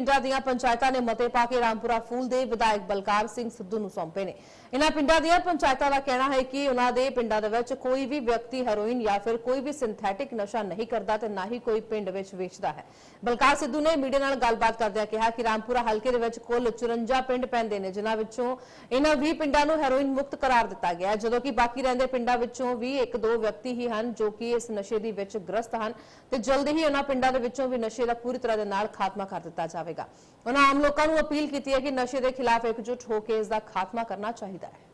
ਪਿੰਡਾਂ ਦੀਆਂ ਪੰਚਾਇਤਾਂ ਨੇ ਮਤੇ ਪਾ ਕੇ ਰਾਮਪੁਰਾ ਫੂਲ ਦੇ ਵਿਧਾਇਕ ਬਲਕਾਰ ਸਿੰਘ ਸਿੱਧੂ ਨੂੰ ਸੌਂਪੇ ਨੇ। ਇਹਨਾਂ ਪਿੰਡਾਂ ਦੀਆਂ ਪੰਚਾਇਤਾਂ ਦਾ ਕਹਿਣਾ ਹੈ ਕਿ ਉਹਨਾਂ ਦੇ ਪਿੰਡਾਂ ਦੇ ਵਿੱਚ ਕੋਈ ਵੀ ਵਿਅਕਤੀ ਹੈਰੋਇਨ ਜਾਂ ਫਿਰ ਕੋਈ ਵੀ ਸਿੰਥੈਟਿਕ ਨਸ਼ਾ ਨਹੀਂ ਕਰਦਾ ਤੇ ਨਾ ਹੀ ਕੋਈ ਪਿੰਡ ਵਿੱਚ ਵੇਚਦਾ ਹੈ। ਬਲਕਾਰ ਸਿੱਧੂ ਨੇ ਮੀਡੀਆ ਨਾਲ ਗੱਲਬਾਤ ਕਰਦਿਆਂ ਕਿਹਾ ਕਿ ਰਾਮਪੁਰਾ ਹਲਕੇ ਦੇ ਵਿੱਚ ਕੁੱਲ 54 ਪਿੰਡ ਪੈਂਦੇ ਨੇ, ਜਿਨ੍ਹਾਂ ਵਿੱਚੋਂ ਇਹਨਾਂ 20 ਪਿੰਡਾਂ ਨੂੰ ਹੈਰੋਇਨ ਮੁਕਤ ਕਰਾਰ ਦਿੱਤਾ ਗਿਆ ਜਦੋਂ ਕਿ ਬਾਕੀ ਰਹਿੰਦੇ ਪਿੰਡਾਂ ਵਿੱਚੋਂ ਵੀ ਇੱਕ ਦੋ ਵਿਅਕਤੀ ਹੀ ਹਨ ਜੋ ਕਿ ਇਸ ਨਸ਼ੇ ਦੀ ਵਿੱਚ ਗ੍ਰਸਤ ਹਨ ਤੇ ਜਲਦੀ ਹੀ ਉਹਨਾਂ ਪਿੰਡਾਂ ਦੇ ਵਿੱਚੋਂ ਵੀ ਨਸ਼ੇ ਦਾ ਪੂਰੀ ਤਰ੍ਹਾਂ ਦੇ ਨਾਲ ਖਾਤਮਾ ਕਰ ਦਿੱਤਾ ਜਾਵੇ ਜਾਵੇਗਾ। ਉਹਨਾਂ ਆਮ ਲੋਕਾਂ ਨੂੰ ਅਪੀਲ ਕੀਤੀ ਹੈ ਕਿ ਨਸ਼ੇ ਦੇ ਖਿਲਾਫ ਇਕਜੁੱਟ ਹੋ ਕੇ ਇਸ ਦਾ ਖਾਤਮਾ ਕਰਨਾ ਚਾਹੀਦਾ ਹੈ।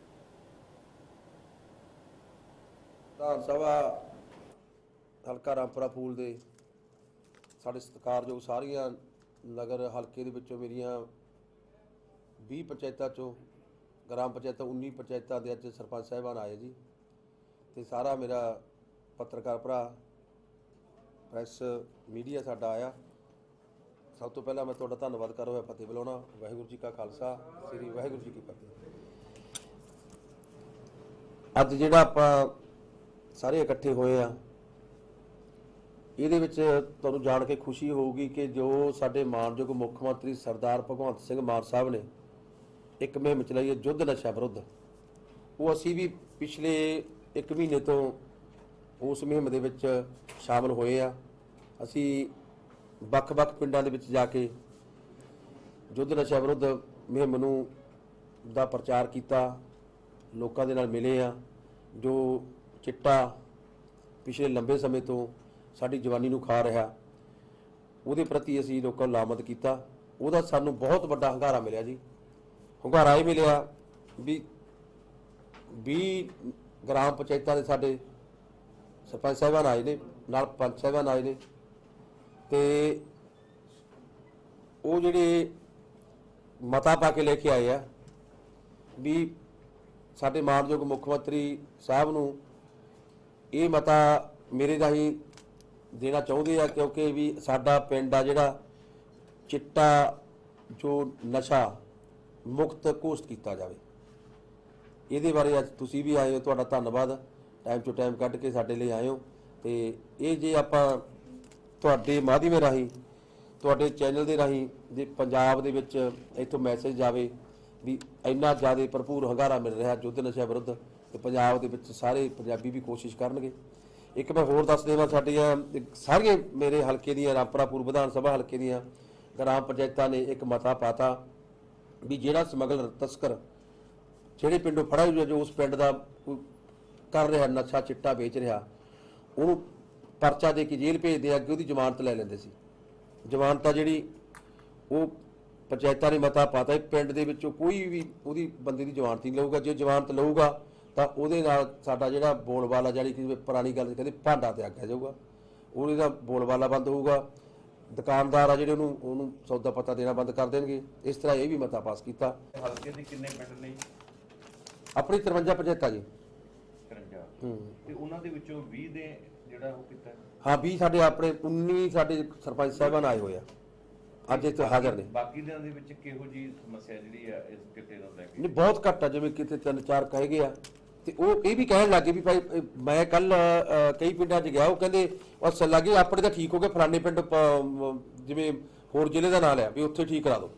ਵਿਧਾਨ ਸਭਾ ਹਲਕਾ ਰਾਮਪੁਰਾ ਫੂਲ ਦੇ ਸਾਡੇ ਸਤਿਕਾਰਯੋਗ ਸਾਰੀਆਂ ਨਗਰ ਹਲਕੇ ਦੇ ਵਿੱਚੋਂ ਮੇਰੀਆਂ 20 ਪੰਚਾਇਤਾਂ ਚੋਂ, ਗ੍ਰਾਮ ਪੰਚਾਇਤਾਂ 19 ਪੰਚਾਇਤਾਂ ਦੇ ਅੱਜ ਸਰਪੰਚ ਸਾਹਿਬਾਨ ਆਏ ਜੀ ਤੇ ਸਾਰਾ ਮੇਰਾ ਪੱਤਰਕਾਰ ਭਰਾ, ਪ੍ਰੈਸ ਮੀਡੀਆ ਸਾਡਾ ਆਇਆ। ਸਭ ਤੋਂ ਪਹਿਲਾਂ ਮੈਂ ਤੁਹਾਡਾ ਧੰਨਵਾਦ ਕਰ ਰਿਹਾ ਫਤਿਹ ਬੁਲਾਉਣਾ, ਵਾਹਿਗੁਰੂ ਜੀ ਕਾ ਖਾਲਸਾ, ਸ੍ਰੀ ਵਾਹਿਗੁਰੂ ਜੀ ਕੀ ਫਤਿਹ। ਅੱਜ ਜਿਹੜਾ ਆਪਾਂ ਸਾਰੇ ਇਕੱਠੇ ਹੋਏ ਆ, ਇਹਦੇ ਵਿੱਚ ਤੁਹਾਨੂੰ ਜਾਣ ਕੇ ਖੁਸ਼ੀ ਹੋਊਗੀ ਕਿ ਜੋ ਸਾਡੇ ਮਾਨਯੋਗ ਮੁੱਖ ਮੰਤਰੀ ਸਰਦਾਰ ਭਗਵੰਤ ਸਿੰਘ ਮਾਨ ਸਾਹਿਬ ਨੇ ਇੱਕ ਮੁਹਿੰਮ ਚਲਾਈ ਹੈ ਯੁੱਧ ਨਸ਼ਾ ਵਿਰੁੱਧ। ਉਹ ਅਸੀਂ ਵੀ ਪਿਛਲੇ 1 ਮਹੀਨੇ ਤੋਂ ਉਸ ਮੁਹਿੰਮ ਦੇ ਵਿੱਚ ਸ਼ਾਮਲ ਹੋਏ ਆ। ਅਸੀਂ ਵੱਖ-ਵੱਖ ਪਿੰਡਾਂ ਦੇ ਵਿੱਚ ਜਾ ਕੇ ਯੁੱਧ ਨਸ਼ਾ ਵਿਰੁੱਧ ਮੁਹਿੰਮ ਨੂੰ ਦਾ ਪ੍ਰਚਾਰ ਕੀਤਾ, ਲੋਕਾਂ ਦੇ ਨਾਲ ਮਿਲੇ ਆ ਜੋ ਚਿੱਟਾ ਪਿਛਲੇ ਲੰਬੇ ਸਮੇਂ ਤੋਂ ਸਾਡੀ ਜਵਾਨੀ ਨੂੰ ਖਾ ਰਿਹਾ, ਉਹਦੇ ਪ੍ਰਤੀ ਅਸੀਂ ਲੋਕਾਂ ਨੂੰ ਲਾਮਤ ਕੀਤਾ। ਉਹਦਾ ਸਾਨੂੰ ਬਹੁਤ ਵੱਡਾ ਹੰਗਾਰਾ ਮਿਲਿਆ ਜੀ। ਹੰਗਾਰਾ ਇਹ ਮਿਲਿਆ ਵੀ 20 ਗ੍ਰਾਮ ਪੰਚਾਇਤਾਂ ਦੇ ਸਾਡੇ ਸਰਪੰਚ ਸਾਹਿਬਾਨ ਆਏ ਨੇ, ਨਾਲ ਪੰਚ ਸਾਹਿਬਾਨ ਆਏ ਨੇ ਤੇ ਉਹ ਜਿਹੜੇ ਮਤਾ ਪਾ ਕੇ ਲੈ ਕੇ ਆਏ ਆ ਵੀ ਸਾਡੇ ਮਾਨਯੋਗ ਮੁੱਖ ਮੰਤਰੀ ਸਾਹਿਬ ਨੂੰ ਇਹ ਮਤਾ ਮੇਰੇ ਰਾਹੀਂ ਦੇਣਾ ਚਾਹੁੰਦੇ ਆ ਕਿਉਂਕਿ ਵੀ ਸਾਡਾ ਪਿੰਡ ਆ ਜਿਹੜਾ ਚਿੱਟਾ ਜੋ ਨਸ਼ਾ ਮੁਕਤ ਘੋਸ਼ਿਤ ਕੀਤਾ ਜਾਵੇ। ਇਹਦੇ ਬਾਰੇ ਅੱਜ ਤੁਸੀਂ ਵੀ ਆਏ ਹੋ, ਤੁਹਾਡਾ ਧੰਨਵਾਦ। ਟਾਈਮ ਟੂ ਟਾਈਮ ਕੱਢ ਕੇ ਸਾਡੇ ਲਈ ਆਏ ਹੋ। ਤੇ ਇਹ ਜੇ ਆਪਾਂ ਤੁਹਾਡੇ ਮਾਧਿਅਮ ਰਾਹੀਂ, ਤੁਹਾਡੇ ਚੈਨਲ ਦੇ ਰਾਹੀਂ, ਜੇ ਪੰਜਾਬ ਦੇ ਵਿੱਚ ਇੱਥੋਂ ਮੈਸੇਜ ਜਾਵੇ ਵੀ ਇੰਨਾ ਜ਼ਿਆਦਾ ਭਰਪੂਰ ਹੰਗਾਰਾ ਮਿਲ ਰਿਹਾ ਯੁੱਧ ਨਸ਼ਾ ਵਿਰੁੱਧ, ਤੇ ਪੰਜਾਬ ਦੇ ਵਿੱਚ ਸਾਰੇ ਪੰਜਾਬੀ ਵੀ ਕੋਸ਼ਿਸ਼ ਕਰਨਗੇ। ਇੱਕ ਮੈਂ ਹੋਰ ਦੱਸ ਦੇਵਾਂ ਸਾਡੀਆਂ ਸਾਰੀਆਂ ਮੇਰੇ ਹਲਕੇ ਦੀਆਂ, ਰਾਮਪੁਰਾਪੁਰ ਵਿਧਾਨ ਸਭਾ ਹਲਕੇ ਦੀਆਂ ਗ੍ਰਾਮ ਪੰਚਾਇਤਾਂ ਨੇ ਇੱਕ ਮਤਾ ਪਾਤਾ ਵੀ ਜਿਹੜਾ ਸਮਗਲਰ ਤਸਕਰ ਜਿਹੜੇ ਪਿੰਡੋਂ ਫੜਾ ਹੋਇਆ ਜੋ ਉਸ ਪਿੰਡ ਦਾ ਕਰ ਰਿਹਾ, ਨਸ਼ਾ ਚਿੱਟਾ ਵੇਚ ਰਿਹਾ, ਉਹਨੂੰ ਪਰਚਾ ਦੇ ਕੇ ਜੇਲ੍ਹ ਭੇਜਦੇ ਆ, ਅੱਗੇ ਉਹਦੀ ਜ਼ਮਾਨਤ ਲੈ ਲੈਂਦੇ ਸੀ। ਜ਼ਮਾਨਤ ਆ ਜਿਹੜੀ ਉਹ ਪੰਚਾਇਤਾਂ ਨੇ ਮਤਾ ਪਾਤਾ ਹੈ ਪਿੰਡ ਦੇ ਵਿੱਚੋਂ ਕੋਈ ਵੀ ਉਹਦੀ ਬੰਦੇ ਦੀ ਜ਼ਮਾਨਤ ਨਹੀਂ ਲਊਗਾ। ਜੇ ਜ਼ਮਾਨਤ ਲਊਗਾ ਤਾਂ ਉਹਦੇ ਨਾਲ ਸਾਡਾ ਜਿਹੜਾ ਬੋਲਬਾਲਾ ਜਿਹੜੀ ਕਿ ਪੁਰਾਣੀ ਗੱਲ ਕਹਿੰਦੇ ਭਾਂਡਾ ਤੇ ਆਗਿਆ ਜਾਊਗਾ। ਉਹਦੇ ਦਾ ਬੋਲਬਾਲਾ ਬੰਦ ਹੋਊਗਾ। ਦੁਕਾਨਦਾਰ ਆ ਜਿਹੜੇ ਉਹਨੂੰ ਉਹਨੂੰ ਸੌਦਾ ਪਤਾ ਦੇਣਾ ਬੰਦ ਕਰ ਦੇਣਗੇ। ਇਸ ਤਰ੍ਹਾਂ ਇਹ ਵੀ ਮਤਾ ਪਾਸ ਕੀਤਾ। ਹਲਕੇ ਦੇ ਕਿੰਨੇ ਪਿੰਡ ਨੇ? ਆਪਣੀ 53 ਪੰਚਾਇਤਾਂ ਜੀ। 53 ਹੂੰ ਤੇ ਉਹਨਾਂ ਦੇ ਵਿੱਚੋਂ 20 ਦੇ ਜਿਹੜਾ ਉਹ ਕੀਤਾ ਹਾਂ? 20 ਸਾਡੇ ਆਪਣੇ 19 ਸਾਡੇ ਸਰਪੰਚ ਸਾਹਿਬਾਨ ਆਏ ਹੋਏ ਆ। ਅੱਜ ਇੱਥੇ ਹਾਜ਼ਰ ਨੇ। ਬਾਕੀ ਦਿਨਾਂ ਦੇ ਵਿੱਚ ਕਿਹੋ ਜੀ ਸਮੱਸਿਆ ਜਿਹੜੀ ਆ ਇਸ ਕਿਤੇ ਨੂੰ ਲੈ ਕੇ? ਨਹੀਂ ਬਹੁਤ ਘੱਟ ਆ ਜਿਵੇਂ ਕਿਤੇ ਤਿੰਨ ਚਾਰ ਕਹੇ ਗਏ ਆ। ਤੇ ਉਹ ਇਹ ਵੀ ਕਹਿਣ ਲੱਗੇ ਵੀ ਭਾਈ ਮੈਂ ਕੱਲ ਕਈ ਪਿੰਡਾਂ 'ਚ ਗਿਆ ਉਹ ਕਹਿੰਦੇ ਉਸ ਲੱਗੇ ਆਪਣੇ ਤਾਂ ਠੀਕ ਹੋ ਗਏ ਫਲਾਣੇ ਪਿੰਡ ਜਿਵੇਂ ਹੋਰ ਜ਼ਿਲ੍ਹੇ ਦਾ ਨਾਂ ਲਿਆ ਵੀ ਉੱਥੇ ਠੀਕ ਕਰਾ ਦਿਓ।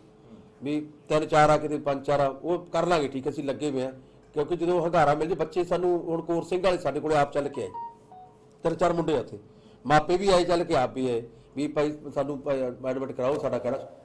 ਵੀ ਤਿੰਨ ਚਾਰ ਆ ਕਿਤੇ ਪੰਜ ਚਾਰ ਆ ਉਹ ਕਰ ਲਾਂਗੇ ਠੀਕ ਅਸੀਂ ਲੱਗੇ ਹੋਏ ਆ। ਕਿਉਂਕਿ ਜਦੋਂ ਹੰਗਾਰਾ ਮਿਲ ਜੇ, ਬੱਚੇ ਸਾਨੂੰ ਹੁਣ ਕੋਰ ਸਿੰਘ ਵਾਲੇ ਸਾਡੇ ਕੋਲੇ ਆਪ ਚੱਲ ਕੇ ਆਏ। ਤਿੰਨ ਚਾਰ ਮੁੰਡੇ ਆ ਉੱਥੇ। ਮਾਪੇ ਵੀ ਆਏ ਚੱਲ ਕੇ ਆਪ ਵੀ ਆਏ। ਵੀ ਭਾਈ, ਸਾਨੂੰ ਐਡਮਿਟ ਕਰਾਓ ਸਾਡਾ ਕਿਹੜਾ